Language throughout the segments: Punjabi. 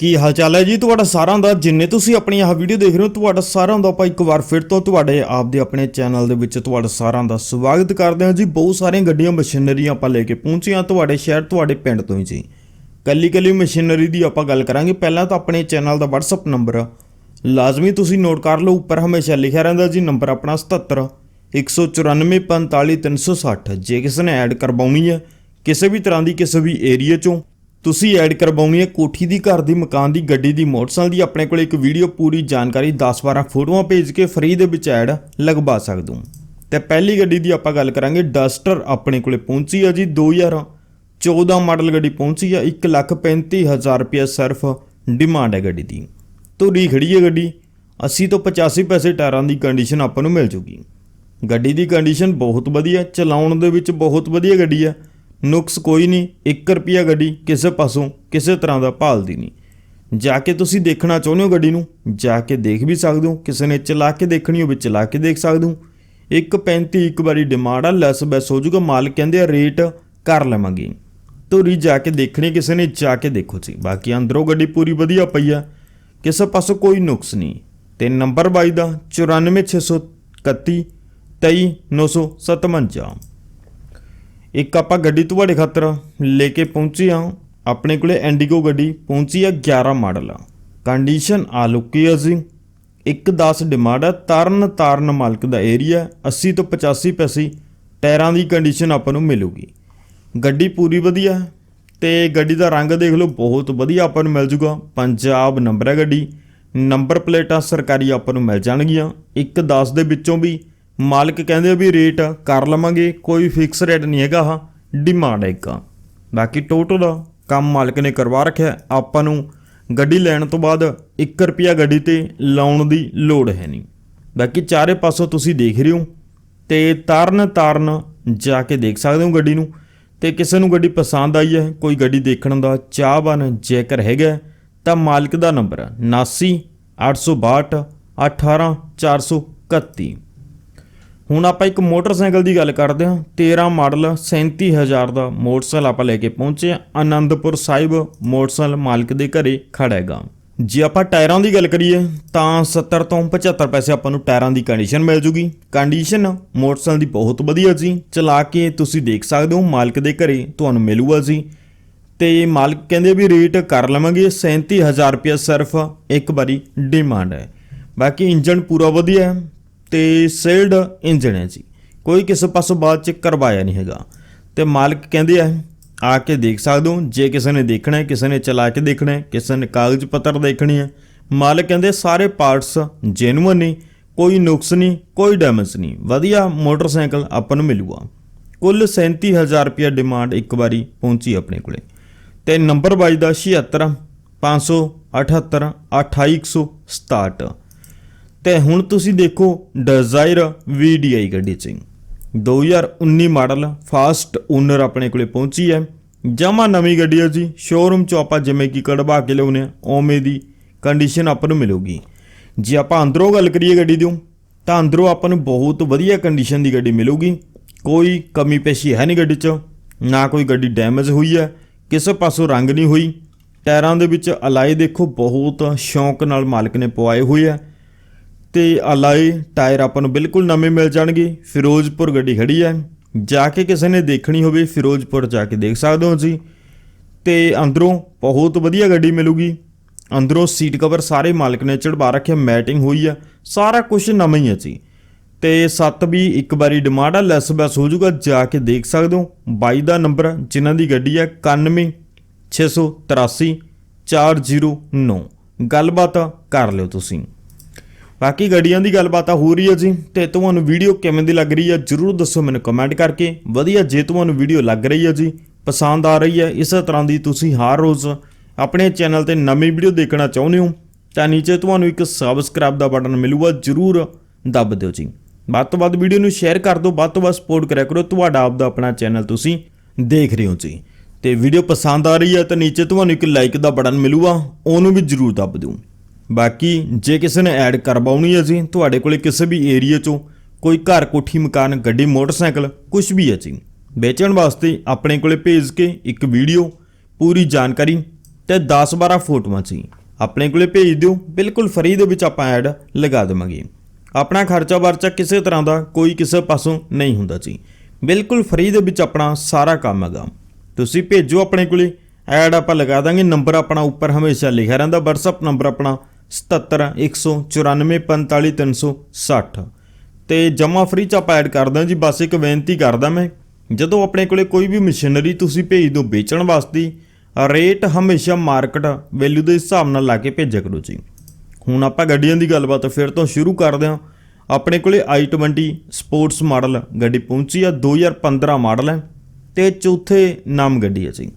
ਕੀ ਹਾਲ ਚਾਲ ਹੈ ਜੀ? ਤੁਹਾਡਾ ਸਾਰਿਆਂ ਦਾ, ਜਿੰਨੇ ਤੁਸੀਂ ਆਪਣੀ ਆਹ ਵੀਡੀਓ ਦੇਖ ਰਹੇ ਹੋ, ਤੁਹਾਡਾ ਸਾਰਿਆਂ ਦਾ ਆਪਾਂ ਇੱਕ ਵਾਰ ਫਿਰ ਤੋਂ ਤੁਹਾਡੇ ਆਪ ਦੇ ਆਪਣੇ ਚੈਨਲ ਦੇ ਵਿੱਚ ਤੁਹਾਡਾ ਸਾਰਿਆਂ ਦਾ ਸਵਾਗਤ ਕਰਦੇ ਹਾਂ ਜੀ। ਬਹੁਤ ਸਾਰੀਆਂ ਗੱਡੀਆਂ ਮਸ਼ੀਨਰੀਆਂ ਆਪਾਂ ਲੈ ਕੇ ਪਹੁੰਚੇ ਹਾਂ ਤੁਹਾਡੇ ਸ਼ਹਿਰ, ਤੁਹਾਡੇ ਪਿੰਡ ਤੋਂ ਹੀ ਜੀ। ਕੱਲੀ ਕੱਲੀ ਮਸ਼ੀਨਰੀ ਦੀ ਆਪਾਂ ਗੱਲ ਕਰਾਂਗੇ। ਪਹਿਲਾਂ ਤਾਂ ਆਪਣੇ ਚੈਨਲ ਦਾ WhatsApp ਨੰਬਰ ਲਾਜ਼ਮੀ ਤੁਸੀਂ ਨੋਟ ਕਰ ਲਓ। ਉੱਪਰ ਹਮੇਸ਼ਾ ਲਿਖਿਆ ਰਹਿੰਦਾ ਜੀ ਨੰਬਰ ਆਪਣਾ 77 194 45 360 ਜੇ ਕਿਸੇ ਨੇ ਐਡ ਕਰਵਾਉਣੀ ਹੈ, ਕਿਸੇ ਵੀ ਤਰ੍ਹਾਂ ਦੀ, ਕਿਸੇ ਵੀ ਏਰੀਆ ਚੋਂ ਤੁਸੀਂ ਐਡ ਕਰਵਾਉਣੀ ਹੈ ਕੋਠੀ ਦੀ ਘਰ ਦੀ ਮਕਾਨ ਦੀ ਗੱਡੀ ਦੀ ਮੋਟਰਸਾਈਕਲ ਦੀ। ਆਪਣੇ ਕੋਲ ਇੱਕ ਵੀਡੀਓ, ਪੂਰੀ ਜਾਣਕਾਰੀ 10-12 ਫੋਟੋਆਂ ਭੇਜ ਕੇ ਫ੍ਰੀ ਦੇ ਵਿੱਚ ਐਡ ਲਗਵਾ ਸਕਦੇ। ਹੋ ਤੇ ਪਹਿਲੀ ਗੱਡੀ ਦੀ ਆਪਾਂ ਗੱਲ ਕਰਾਂਗੇ, ਡਸਟਰ ਆਪਣੇ ਕੋਲੇ ਪਹੁੰਚੀ ਆ ਜੀ 2014 ਮਾਡਲ ਗੱਡੀ ਪਹੁੰਚੀ ਹੈ 135000 ਰੁਪਏ ਸਿਰਫ ਡਿਮਾਂਡ ਹੈ ਗੱਡੀ ਦੀ। ਧੁਰੀ ਖੜੀ ਹੈ ਗੱਡੀ 80 ਤੋਂ 85 ਪੈਸੇ ਟਾਇਰਾਂ ਦੀ ਕੰਡੀਸ਼ਨ ਆਪਾਂ ਨੂੰ ਮਿਲ ਜੂਗੀ। ਗੱਡੀ ਦੀ ਕੰਡੀਸ਼ਨ ਬਹੁਤ ਵਧੀਆ, ਚਲਾਉਣ ਦੇ ਵਿੱਚ ਬਹੁਤ ਵਧੀਆ ਗੱਡੀ ਹੈ ਨੁਕਸ ਕੋਈ ਨਹੀਂ 1 ਰੁਪਿਆ ਗੱਡੀ ਕਿਸੇ ਪਾਸੋਂ ਕਿਸੇ ਤਰ੍ਹਾਂ ਦਾ ਭਾਲਦੀ ਨਹੀਂ। ਜਾ ਕੇ ਤੁਸੀਂ ਦੇਖਣਾ ਚਾਹੁੰਦੇ ਹੋ ਗੱਡੀ ਨੂੰ, ਜਾ ਕੇ ਦੇਖ ਵੀ ਸਕਦੇ ਹੋ, ਕਿਸੇ ਨੇ ਚਲਾ ਕੇ ਦੇਖਣੀ ਹੋਵੇ ਚਲਾ ਕੇ ਦੇਖ ਸਕਦੇ ਹੋ। 1.35 ਇੱਕ ਵਾਰੀ ਡਿਮਾਂਡ ਆ ਲੈਸ ਬੈਸ ਹੋ ਜਾਊਗਾ, ਮਾਲਕ ਕਹਿੰਦੇ ਆ ਰੇਟ ਕਰ ਲਵਾਂਗੇ। ਧੁਰੀ ਜਾ ਕੇ ਦੇਖਣੀ, ਕਿਸੇ ਨੇ ਜਾ ਕੇ ਦੇਖੋ ਜੀ ਬਾਕੀ ਅੰਦਰੋਂ ਗੱਡੀ ਪੂਰੀ ਵਧੀਆ ਪਈ ਆ, ਕਿਸੇ ਪਾਸੋਂ ਕੋਈ ਨੁਕਸ ਨਹੀਂ। ਤੇ ਨੰਬਰ ਬਾਈ ਦਾ 94631 23957 ਇੱਕ ਆਪਾਂ ਗੱਡੀ ਤੁਹਾਡੇ ਖਾਤਰ ਲੈ ਕੇ ਪਹੁੰਚੇ ਹਾਂ। ਆਪਣੇ ਕੋਲੇ ਐਂਡੀਗੋ ਗੱਡੀ ਪਹੁੰਚੀ ਆ 11 ਮਾਡਲ ਕੰਡੀਸ਼ਨ ਆ ਲੁੱਕੀ ਆ ਜੀ। 110 ਡਿਮਾਂਡ ਆ, ਤਰਨ ਤਾਰਨ ਮਾਲਕ ਦਾ ਏਰੀਆ 80 ਤੋਂ 85 ਪੈਸੇ ਟਾਇਰਾਂ ਦੀ ਕੰਡੀਸ਼ਨ ਆਪਾਂ ਨੂੰ ਮਿਲੂਗੀ। ਗੱਡੀ ਪੂਰੀ ਵਧੀਆ ਹੈ ਤੇ ਗੱਡੀ ਦਾ ਰੰਗ ਦੇਖ ਲਓ, ਬਹੁਤ ਵਧੀਆ ਆਪਾਂ ਨੂੰ ਮਿਲ ਜੂਗਾ। ਪੰਜਾਬ ਨੰਬਰ ਹੈ ਗੱਡੀ। ਨੰਬਰ ਪਲੇਟਾਂ ਸਰਕਾਰੀ ਆਪਾਂ ਨੂੰ ਮਿਲ ਜਾਣਗੀਆਂ। 110 ਦੇ ਵਿੱਚੋਂ ਵੀ ਮਾਲਕ ਕਹਿੰਦੇ ਵੀ ਰੇਟ ਕਰ ਲਵਾਂਗੇ, ਕੋਈ ਫਿਕਸ ਰੇਟ ਨਹੀਂ ਹੈਗਾ ਹਾਂ ਡਿਮਾਂਡ ਹੈ ਇੱਕ। ਬਾਕੀ ਟੋਟੋ ਦਾ ਕੰਮ ਮਾਲਕ ਨੇ ਕਰਵਾ ਰੱਖਿਆ, ਆਪਾਂ ਨੂੰ ਗੱਡੀ ਲੈਣ ਤੋਂ ਬਾਅਦ 1 ਰੁਪਿਆ ਗੱਡੀ ਤੇ ਲਾਉਣ ਦੀ ਲੋੜ ਹੈ ਨਹੀਂ। ਬਾਕੀ ਚਾਰੇ ਪਾਸੋਂ ਤੁਸੀਂ ਦੇਖ ਰਹੇ ਹੋ ਤੇ ਤਾਰਨ ਤਾਰਨ ਜਾ ਕੇ ਦੇਖ ਸਕਦੇ ਹੋ ਗੱਡੀ ਨੂੰ ਤੇ ਕਿਸੇ ਨੂੰ ਗੱਡੀ ਪਸੰਦ ਆਈ ਹੈ, ਕੋਈ ਗੱਡੀ ਦੇਖਣ ਦਾ ਚਾਹਵਾਨ ਜੇਕਰ ਹੈਗਾ ਤਾਂ ਮਾਲਕ ਦਾ ਨੰਬਰ 79 862 18431 ਹੁਣ ਆਪਾਂ ਇੱਕ ਮੋਟਰਸਾਈਕਲ ਦੀ ਗੱਲ ਕਰਦੇ ਹਾਂ। 13 ਮਾਡਲ 37000 ਦਾ ਮੋਟਰਸਾਈਕਲ ਆਪਾਂ ਲੈ ਕੇ ਪਹੁੰਚੇ ਹਾਂ। ਆਨੰਦਪੁਰ ਸਾਹਿਬ ਮੋਟਰਸਾਈਕਲ ਮਾਲਕ ਦੇ ਘਰੇ ਖੜਾ ਹੈਗਾ। ਜੇ ਆਪਾਂ ਟਾਇਰਾਂ ਦੀ ਗੱਲ ਕਰੀਏ, ਤਾਂ 70 ਤੋਂ 75 ਪੈਸੇ ਆਪਾਂ ਨੂੰ ਟਾਇਰਾਂ ਦੀ ਕੰਡੀਸ਼ਨ ਮਿਲ ਜੂਗੀ। ਕੰਡੀਸ਼ਨ ਮੋਟਰਸਾਈਕਲ ਦੀ ਬਹੁਤ ਵਧੀਆ ਜੀ ਚਲਾ ਕੇ ਤੁਸੀਂ ਦੇਖ ਸਕਦੇ ਹੋ, ਮਾਲਕ ਦੇ ਘਰੇ ਤੁਹਾਨੂੰ ਮਿਲੂਗਾ ਜੀ ਤੇ ਮਾਲਕ ਕਹਿੰਦੇ ਵੀ ਰੇਟ ਕਰ ਲਵਾਂਗੇ 37000 ਰੁਪਏ ਸਿਰਫ ਇੱਕ ਵਾਰੀ ਡਿਮਾਂਡ ਹੈ। ਬਾਕੀ ਇੰਜਨ ਪੂਰਾ ਵਧੀਆ ਹੈ। ਤੇ ਸੇਲਡ ਇੰਜਣ ਹੈ ਜੀ ਕੋਈ ਕਿਸੇ ਪਾਸੋਂ ਬਾਅਦ ਚ ਕਰਵਾਇਆ ਨਹੀਂ ਹੈਗਾ। ਤੇ ਮਾਲਕ ਕਹਿੰਦੇ ਆ ਆ ਕੇ ਦੇਖ ਸਕਦੇ ਹੋ, ਜੇ ਕਿਸੇ ਨੇ ਦੇਖਣਾ ਹੈ, ਕਿਸੇ ਨੇ ਚਲਾ ਕੇ ਦੇਖਣਾ ਹੈ, ਕਿਸੇ ਨੇ ਕਾਗਜ਼ ਪੱਤਰ ਦੇਖਣੇ ਹੈ ਮਾਲਕ ਕਹਿੰਦੇ, ਸਾਰੇ ਪਾਰਟਸ ਜੈਨੂਅਨ ਨੇ, ਕੋਈ ਨੁਕਸ ਨਹੀਂ, ਕੋਈ ਡੈਮੇਜ ਨਹੀਂ। ਵਧੀਆ ਮੋਟਰਸਾਈਕਲ ਆਪਾਂ ਨੂੰ ਮਿਲੂਗਾ। ਕੁੱਲ 37000 ਰੁਪਏ ਡਿਮਾਂਡ ਇੱਕ ਵਾਰੀ ਪਹੁੰਚੀ ਆਪਣੇ ਕੋਲੇ। ਤੇ ਨੰਬਰ ਬਾਈ ਦਾ 76 578 28167 ਤੇ ਹੁਣ ਤੁਸੀਂ ਦੇਖੋ ਡਿਜ਼ਾਇਰ VDI ਗੱਡੀ ਚ। 2019 ਮਾਡਲ ਫਾਸਟ ਓਨਰ ਆਪਣੇ ਕੋਲੇ ਪਹੁੰਚੀ ਹੈ। ਜਮਾ ਨਵੀਂ ਗੱਡੀ ਹੈ ਜੀ। ਸ਼ੋਰੂਮ ਚੋਂ ਆਪਾਂ ਜਿਵੇਂ ਕਿ ਕਢਵਾ ਕੇ ਲਿਆਉਨੇ ਆ ਓਵੇਂ ਦੀ ਕੰਡੀਸ਼ਨ ਆਪਾਂ ਨੂੰ ਮਿਲੂਗੀ। ਜੇ ਆਪਾਂ ਅੰਦਰੋਂ ਗੱਲ ਕਰੀਏ ਗੱਡੀ ਦੀ, ਤਾਂ ਅੰਦਰੋਂ ਆਪਾਂ ਨੂੰ ਬਹੁਤ ਵਧੀਆ ਕੰਡੀਸ਼ਨ ਦੀ ਗੱਡੀ ਮਿਲੂਗੀ। ਕੋਈ ਕਮੀ ਪੇਸ਼ੀ ਹੈ ਨਹੀਂ ਗੱਡੀ 'ਚ। ਨਾ ਕੋਈ ਗੱਡੀ ਡੈਮੇਜ ਹੋਈ ਹੈ। ਕਿਸੇ ਪਾਸੋਂ ਰੰਗ ਨਹੀਂ ਹੋਈ। ਟਾਇਰਾਂ ਦੇ ਵਿੱਚ ਅਲਾਈ ਦੇਖੋ, ਬਹੁਤ ਸ਼ੌਂਕ ਨਾਲ ਮਾਲਕ ਨੇ ਪਵਾਏ ਹੋਏ ਆ ਤੇ ਅਲਾਈ, ਟਾਇਰ ਆਪਾਂ ਨੂੰ ਬਿਲਕੁਲ ਨਵੇਂ ਮਿਲ ਜਾਣਗੇ। ਫਿਰੋਜ਼ਪੁਰ ਗੱਡੀ ਖੜੀ ਹੈ। ਜਾ ਕੇ ਕਿਸੇ ਨੇ ਦੇਖਣੀ ਹੋਵੇ, ਫਿਰੋਜ਼ਪੁਰ ਜਾ ਕੇ ਦੇਖ ਸਕਦੇ ਹੋ ਜੀ ਤੇ ਅੰਦਰੋਂ ਬਹੁਤ ਵਧੀਆ ਗੱਡੀ ਮਿਲੂਗੀ। ਅੰਦਰੋਂ ਸੀਟ ਕਵਰ ਸਾਰੇ ਮਾਲਕ ਨੇ ਚੜਵਾ ਰੱਖਿਆ, ਮੈਟਿੰਗ ਹੋਈ ਆ। ਸਾਰਾ ਕੁਝ ਨਵਾਂ ਹੀ ਹੈ ਜੀ। ਤੇ ਸੱਤ ਵੀ ਇੱਕ ਵਾਰੀ ਡਿਮਾਂਡ ਆ ਲੈਸ ਬੈਸ ਹੋ ਜਾਊਗਾ, ਜਾ ਕੇ ਦੇਖ ਸਕਦੇ ਹੋ। ਬਾਈ ਦਾ ਨੰਬਰ ਜਿਨ੍ਹਾਂ ਦੀ ਗੱਡੀ ਹੈ 91 683 409 ਗੱਲਬਾਤ ਕਰ ਲਿਓ ਤੁਸੀਂ। ਬਾਕੀ ਗੱਡੀਆਂ ਦੀ ਗੱਲਬਾਤ ਹੋ ਰਹੀ ਹੈ ਜੀ, ਤੇ ਤੁਹਾਨੂੰ ਵੀਡੀਓ ਕਿਵੇਂ ਦੀ ਲੱਗ ਰਹੀ ਹੈ ਜਰੂਰ ਦੱਸੋ ਮੈਨੂੰ ਕਮੈਂਟ ਕਰਕੇ। ਵਧੀਆ ਜੇ ਤੁਹਾਨੂੰ ਵੀਡੀਓ ਲੱਗ ਰਹੀ ਹੈ ਜੀ, ਪਸੰਦ ਆ ਰਹੀ ਹੈ, ਇਸੇ ਤਰ੍ਹਾਂ ਦੀ ਤੁਸੀਂ ਹਰ ਰੋਜ਼ ਆਪਣੇ ਚੈਨਲ ਤੇ ਨਵੀਂ ਵੀਡੀਓ ਦੇਖਣਾ ਚਾਹੁੰਦੇ ਹੋ, ਤਾਂ ਨੀਚੇ ਤੁਹਾਨੂੰ ਇੱਕ ਸਬਸਕ੍ਰਾਈਬ ਦਾ ਬਟਨ ਮਿਲੂਗਾ, ਜਰੂਰ ਦੱਬ ਦਿਓ ਜੀ। ਵੱਧ ਤੋਂ ਵੱਧ ਵੀਡੀਓ ਨੂੰ ਸ਼ੇਅਰ ਕਰ ਦਿਓ, ਵੱਧ ਤੋਂ ਵੱਧ ਸਪੋਰਟ ਕਰਿਆ ਕਰੋ, ਤੁਹਾਡਾ ਆਪ ਦਾ ਆਪਣਾ ਚੈਨਲ ਤੁਸੀਂ ਦੇਖ ਰਹੇ ਹੋ ਜੀ। ਤੇ ਵੀਡੀਓ ਪਸੰਦ ਆ ਰਹੀ ਹੈ, ਤਾਂ ਨੀਚੇ ਤੁਹਾਨੂੰ ਇੱਕ ਲਾਈਕ ਦਾ ਬਟਨ ਮਿਲੂਗਾ, ਉਹਨੂੰ ਵੀ ਜਰੂਰ ਦੱਬ ਦਿਓ। ਬਾਕੀ ਜੇ ਕਿਸੇ ਨੇ ਐਡ ਕਰਵਾਉਣੀ ਹੈ ਜੀ, ਤੁਹਾਡੇ ਕੋਲੇ ਕਿਸੇ ਵੀ ਏਰੀਆ ਚੋਂ ਕੋਈ ਘਰ ਕੋਠੀ, ਮਕਾਨ, ਗੱਡੀ, ਮੋਟਰਸਾਈਕਲ ਕੁਝ ਵੀ ਹੈ ਜੀ, ਵੇਚਣ ਵਾਸਤੇ ਆਪਣੇ ਕੋਲੇ ਭੇਜ ਕੇ ਇੱਕ ਵੀਡੀਓ ਪੂਰੀ ਜਾਣਕਾਰੀ ਤੇ 10-12 ਫੋਟੋਆਂ ਸੀ ਆਪਣੇ ਕੋਲੇ ਭੇਜ ਦਿਓ, ਬਿਲਕੁਲ ਫਰੀ ਦੇ ਵਿੱਚ ਆਪਾਂ ਐਡ ਲਗਾ ਦੇਵਾਂਗੇ। ਆਪਣਾ ਖਰਚਾ ਵਰਚਾ ਕਿਸੇ ਤਰ੍ਹਾਂ ਦਾ ਕੋਈ ਕਿਸੇ ਪਾਸੋਂ ਨਹੀਂ ਹੁੰਦਾ ਜੀ, ਬਿਲਕੁਲ ਫਰੀ ਦੇ ਵਿੱਚ ਆਪਣਾ ਸਾਰਾ ਕੰਮ ਹੈਗਾ। ਤੁਸੀਂ ਭੇਜੋ ਆਪਣੇ ਕੋਲੇ, ਐਡ ਆਪਾਂ ਲਗਾ ਦਾਂਗੇ ਨੰਬਰ ਆਪਣਾ ਉੱਪਰ ਹਮੇਸ਼ਾ ਲਿਖਿਆ ਰਹਿੰਦਾ, WhatsApp ਨੰਬਰ ਆਪਣਾ 7714945360 ਤੇ ਜਮਾ ਫ੍ਰੀ ਚ ਆਪਾਂ ਐਡ ਕਰਦਾ ਜੀ, ਬਸ ਇੱਕ ਬੇਨਤੀ ਕਰਦਾ ਮੈਂ, ਜਦੋਂ ਆਪਣੇ ਕੋਲੇ ਕੋਈ ਵੀ ਮਸ਼ੀਨਰੀ ਤੁਸੀਂ ਭੇਜ ਦਿਓ ਵੇਚਣ ਵਾਸਤੇ ਰੇਟ ਹਮੇਸ਼ਾ ਮਾਰਕੀਟ ਵੈਲਿਊ ਦੇ ਹਿਸਾਬ ਨਾਲ ਲਾ ਕੇ ਭੇਜਿਆ ਕਰੋ ਜੀ। ਹੁਣ ਆਪਾਂ ਗੱਡੀਆਂ ਦੀ ਗੱਲਬਾਤ ਫਿਰ ਤੋਂ ਸ਼ੁਰੂ ਕਰਦੇ ਹਾਂ। ਆਪਣੇ ਕੋਲੇ i20 ਸਪੋਰਟਸ ਮਾਡਲ ਗੱਡੀ ਪਹੁੰਚੀ ਆ 2015 ਮਾਡਲ ਹੈ, ਤੇ ਚੌਥੇ ਨਾਮ ਗੱਡੀ ਹੈ ਜੀ।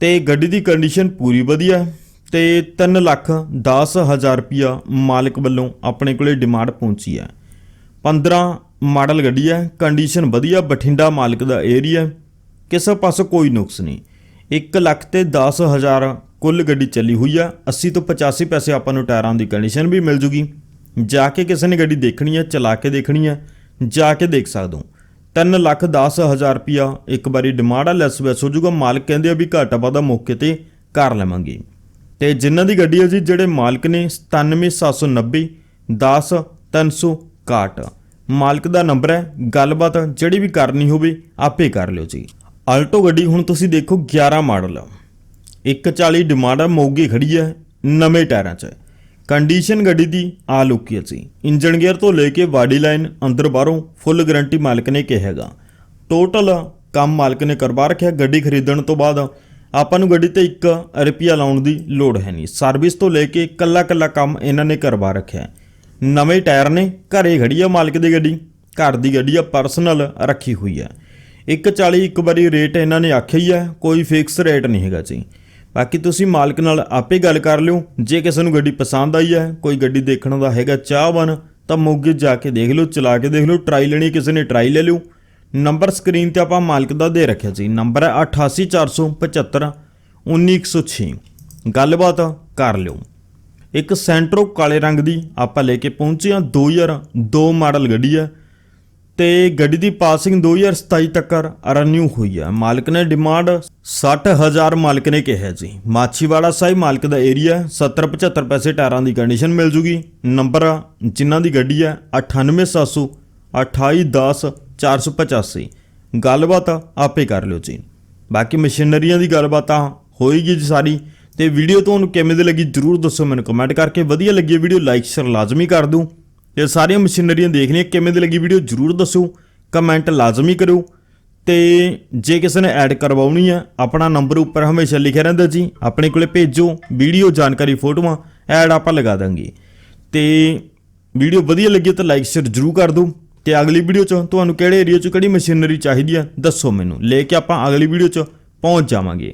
ਤੇ ਗੱਡੀ ਦੀ ਕੰਡੀਸ਼ਨ ਪੂਰੀ ਵਧੀਆ ਹੈ। ਤੇ 3 ਲੱਖ 10 ਹਜ਼ਾਰ ਰੁਪਿਆ ਮਾਲਕ ਵੱਲੋਂ ਆਪਣੇ ਕੋਲੇ ਡਿਮਾਂਡ ਪਹੁੰਚੀ ਹੈ। 15 ਮਾਡਲ ਗੱਡੀ ਹੈ ਕੰਡੀਸ਼ਨ ਵਧੀਆ, ਬਠਿੰਡਾ ਮਾਲਕ ਦਾ ਏਰੀਆ ਕਿਸੇ ਪਾਸੋਂ ਕੋਈ ਨੁਕਸ ਨਹੀਂ। 1 ਲੱਖ ਤੇ 10 ਹਜ਼ਾਰ ਕੁੱਲ ਗੱਡੀ ਚੱਲੀ ਹੋਈ ਆ 80 ਤੋਂ 85 ਪੈਸੇ ਆਪਾਂ ਨੂੰ ਟਾਇਰਾਂ ਦੀ ਕੰਡੀਸ਼ਨ ਵੀ ਮਿਲ ਜੂਗੀ। ਜਾ ਕੇ ਕਿਸੇ ਨੇ ਗੱਡੀ ਦੇਖਣੀ ਹੈ, ਚਲਾ ਕੇ ਦੇਖਣੀ ਹੈ, ਜਾ ਕੇ ਦੇਖ ਸਕਦੇ ਹੋ। 3 ਲੱਖ 10 ਹਜ਼ਾਰ ਰੁਪਿਆ ਇੱਕ ਵਾਰੀ ਡਿਮਾਂਡ ਆ ਲੈਸ ਵੈਸ ਹੋ ਜੂਗਾ। ਮਾਲਕ ਕਹਿੰਦੇ ਆ ਵੀ ਘਾਟਾ ਵਾਧਾ ਮੌਕੇ ਤੇ ਕਰ ਲਵਾਂਗੇ। ਤੇ ਜਿਨ੍ਹਾਂ ਦੀ ਗੱਡੀ ਹੈ ਜੀ, ਜਿਹੜੇ ਮਾਲਕ ਨੇ 97790 10361 ਮਾਲਕ ਦਾ ਨੰਬਰ ਹੈ, ਗੱਲਬਾਤ ਜਿਹੜੀ ਵੀ ਕਰਨੀ ਹੋਵੇ, ਆਪੇ ਕਰ ਲਿਓ ਜੀ। ਆਲਟੋ ਗੱਡੀ, ਹੁਣ ਤੁਸੀਂ ਦੇਖੋ 11 ਮਾਡਲ। 140 ਡਿਮਾਂਡ ਆ, ਮੋਗੀ ਖੜੀ ਹੈ, ਨਵੇਂ ਟਾਇਰਾਂ 'ਚ। ਕੰਡੀਸ਼ਨ ਗੱਡੀ ਦੀ ਆ ਲੁਕੀ ਜੀ। ਇੰਜਨ ਗੇਅਰ ਤੋਂ ਲੈ ਕੇ ਬਾਡੀ ਲਾਈਨ ਅੰਦਰ ਬਾਹਰੋਂ ਫੁੱਲ ਗਾਰੰਟੀ ਮਾਲਕ ਨੇ ਕਿਹਾਗਾ ਟੋਟਲ ਕੰਮ ਮਾਲਕ ਨੇ ਕਰਵਾ ਰੱਖਿਆ, ਗੱਡੀ ਖਰੀਦਣ ਤੋਂ ਬਾਅਦ ਆਪਾਂ ਨੂੰ ਗੱਡੀ ਤੇ 1 ਰੁਪਿਆ ਲਾਉਣ ਦੀ ਲੋੜ ਹੈ ਨਹੀਂ। ਸਰਵਿਸ ਤੋਂ ਲੈ ਕੇ ਕੱਲਾ ਕੱਲਾ ਕੰਮ ਇਹਨਾਂ ਨੇ ਕਰਵਾ ਰੱਖਿਆ ਨਵੇਂ ਟਾਇਰ ਨੇ, ਘਰੇ ਖੜੀ ਆ ਮਾਲਕ ਦੀ ਗੱਡੀ, ਘਰ ਦੀ ਗੱਡੀ ਆ ਪਰਸਨਲ ਰੱਖੀ ਹੋਈ ਹੈ 140 ਇੱਕ ਵਾਰੀ ਰੇਟ ਇਹਨਾਂ ਨੇ ਆਖਿਆ ਹੀ ਹੈ ਕੋਈ ਫਿਕਸ ਰੇਟ ਨਹੀਂ ਹੈਗਾ ਜੀ। ਬਾਕੀ ਤੁਸੀਂ ਮਾਲਕ ਨਾਲ ਆਪੇ ਗੱਲ ਕਰ ਲਿਓ, ਜੇ ਕਿਸੇ ਨੂੰ ਗੱਡੀ ਪਸੰਦ ਆਈ ਹੈ ਕੋਈ ਗੱਡੀ ਦੇਖਣ ਦਾ ਹੈਗਾ ਚਾਹਵਾਨ, ਤਾਂ ਮੋਗੇ ਜਾ ਕੇ ਦੇਖ ਲਓ, ਚਲਾ ਕੇ ਦੇਖ ਲਓ ਟਰਾਈ ਲੈਣੀ ਕਿਸੇ ਨੇ ਟਰਾਈ ਲੈ ਲਿਓ। ਨੰਬਰ ਸਕਰੀਨ ਤੇ ਆਪਾਂ ਮਾਲਕ ਦਾ ਦੇ ਰੱਖਿਆ ਜੀ ਨੰਬਰ ਹੈ 88475 19106 ਗੱਲਬਾਤ ਕਰ ਲਿਓ। ਇੱਕ ਸੈਂਟਰੋ ਕਾਲੇ ਰੰਗ ਦੀ, ਆਪਾਂ ਲੈ ਕੇ ਪਹੁੰਚੇ ਹਾਂ। 2002 ਮਾਡਲ ਗੱਡੀ ਹੈ ਤੇ ਗੱਡੀ ਦੀ ਪਾਸਿੰਗ 2027 ਤੱਕ ਰਨਿਊ ਹੋਈ ਹੈ। ਮਾਲਕ ਨੇ ਡਿਮਾਂਡ 60000 ਮਾਲਕ ਨੇ ਕਿਹਾ ਜੀ। ਮਾਛੀਵਾੜਾ ਸਾਹਿਬ ਮਾਲਕ ਦਾ ਏਰੀਆ 70 75 ਪੈਸੇ ਟਾਇਰਾਂ ਦੀ ਕੰਡੀਸ਼ਨ ਮਿਲ ਜੂਗੀ। ਨੰਬਰ ਜਿਨ੍ਹਾਂ ਦੀ ਗੱਡੀ ਹੈ 98700 2810 485 ਗੱਲਬਾਤ ਆਪੇ ਕਰ ਲਿਓ ਜੀ। ਬਾਕੀ ਮਸ਼ੀਨਰੀਆਂ ਦੀ ਗੱਲਬਾਤ ਤਾਂ ਹੋਏਗੀ ਜੀ ਸਾਰੀ। ਤੇ ਵੀਡੀਓ ਤੁਹਾਨੂੰ ਕਿਵੇਂ ਦੀ ਲੱਗੀ ਜਰੂਰ ਦੱਸੋ ਮੈਨੂੰ ਕਮੈਂਟ ਕਰਕੇ। ਵਧੀਆ ਲੱਗੀ ਵੀਡੀਓ ਲਾਈਕ ਸ਼ੇਅਰ ਲਾਜ਼ਮੀ ਕਰ ਦਿਓ। ਤੇ ਸਾਰੀਆਂ ਮਸ਼ੀਨਰੀਆਂ ਦੇਖਣੀਆਂ ਕਿਵੇਂ ਦੀ ਲੱਗੀ ਵੀਡੀਓ ਜਰੂਰ ਦੱਸੋ। ਕਮੈਂਟ ਲਾਜ਼ਮੀ ਕਰੋ ਤੇ ਜੇ ਕਿਸੇ ਨੇ ਐਡ ਕਰਵਾਉਣੀ ਹੈ ਆਪਣਾ ਨੰਬਰ ਉੱਪਰ ਹਮੇਸ਼ਾ ਲਿਖਿਆ ਰਹਿੰਦਾ ਜੀ। ਆਪਣੇ ਕੋਲੇ ਭੇਜੋ, ਵੀਡੀਓ ਜਾਣਕਾਰੀ ਫੋਟੋਆਂ ਐਡ ਆਪਾਂ ਲਗਾ ਦਾਂਗੇ। ਤੇ ਵੀਡੀਓ ਵਧੀਆ ਲੱਗੀ ਤਾਂ ਲਾਈਕ ਸ਼ੇਅਰ ਜਰੂਰ ਕਰ ਦਿਓ। ਤੇ ਅਗਲੀ ਵੀਡੀਓ 'ਚ ਤੁਹਾਨੂੰ ਕਿਹੜੇ ਏਰੀਆ 'ਚ ਕਿਹੜੀ ਮਸ਼ੀਨਰੀ ਚਾਹੀਦੀ ਆ, ਦੱਸੋ ਮੈਨੂੰ। ਲੈ ਕੇ ਆਪਾਂ ਅਗਲੀ ਵੀਡੀਓ 'ਚ ਪਹੁੰਚ ਜਾਵਾਂਗੇ।